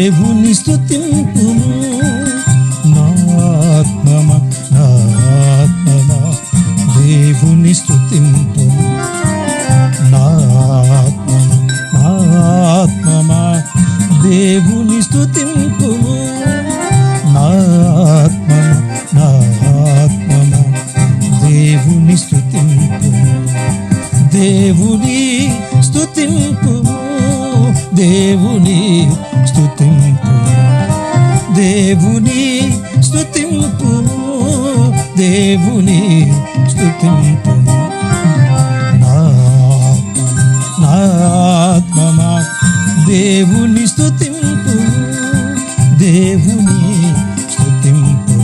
దేవుని స్తుతింపుము నా ఆత్మమ దేవుని స్తుతింపుము నా ఆత్మమ దేవుని స్తుతింపుము నా ఆత్మమ దేవుని స్తుతింపుము దేవుని స్థుతింపు దేవుని స్థుతింపు దేవుని స్థుతింపు దేవుని స్థుతింపు నా దేవుని స్థుతింపు దేవుని స్థుతింపు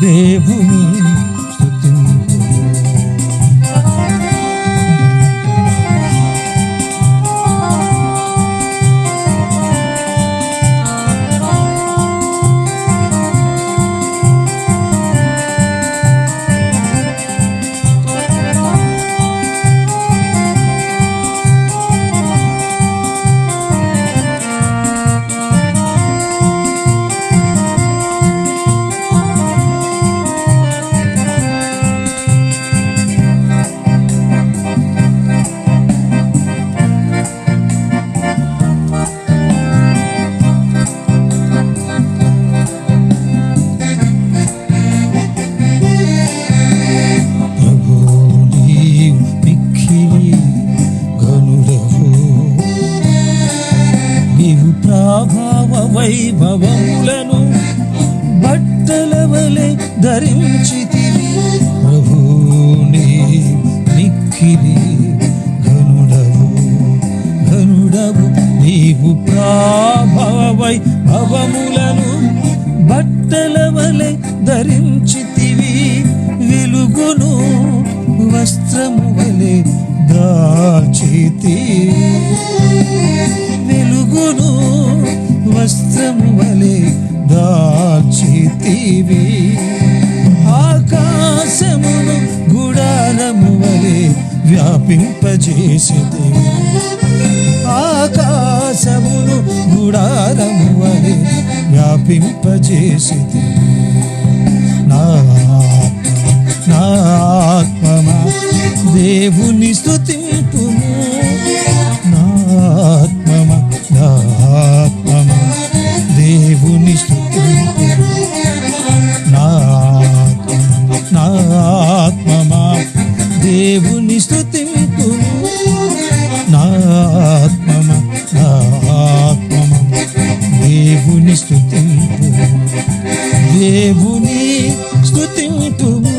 దేవుని వైభవములను బట్టల వలె ధరించితివి. ప్రభుని నీవు ఘనుడవు ఘనుడవు. నీవు ప్రాభవ వైభవములను బట్టల వలె ధరించితివి. వెలుగును వస్త్రము వలె దాచితి దేశమును గుడారము వలె వ్యాపింపజేసితివి ఆకాశమును గుడారము వలె వ్యాపింపజేసితివి నా ఆత్మ నా ఆత్మమా? దేవుని స్తుతింపుము దేవుని స్తుతింపుము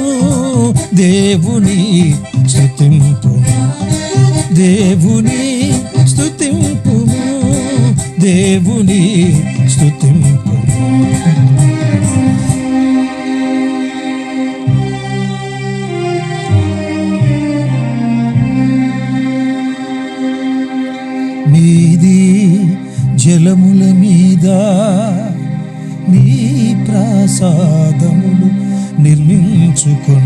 దేవుని స్తుతింపుము. దేవుని స్తుతింపుము దేవుని స్తుతింపుము. ప్రాసాదములు నిర్మించుకుంటివి.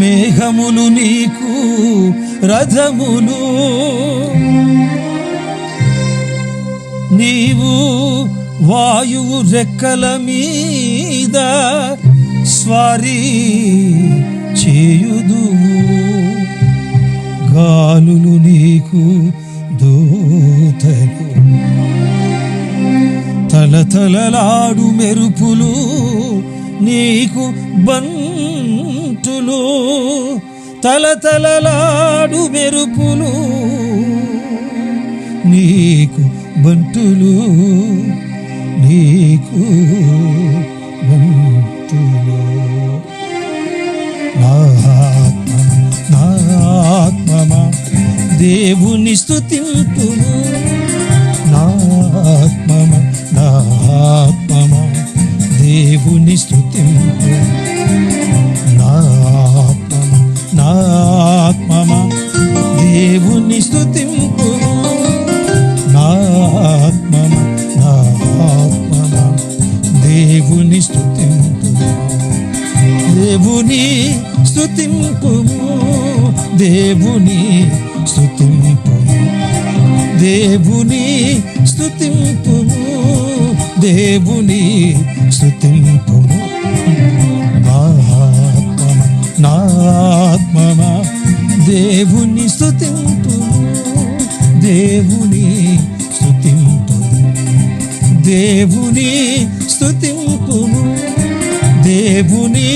మేఘములు నీకు రథములు నీవు వాయువు రెక్కల మీద స్వారీ చేయుదు గాలులు నీకు దూతలు తలతలలాడు మెరుపులు నీకు బంటులు. తలతలలాడు మెరుపులు నీకు బంటులు నీకు బంటులు. నా ఆత్మ నా ఆత్మమా? దేవుని స్తుతింపుము ప్రభుని స్తుతింపు. నా ఆత్మమ నా ఆత్మమ? దేవుని స్తుతింపు. నా ఆత్మమ? నా ఆత్మమ? దేవుని స్తుతింపు. దేవుని స్థుతింపు దేవుని స్థుతింపు దేవుని స్థుతింపు దేవుని స్థుతింపు నాత్మన నాత్మన దేవుని స్థుతింపు దేవుని స్థుతింపు దేవుని స్థుతింపు దేవుని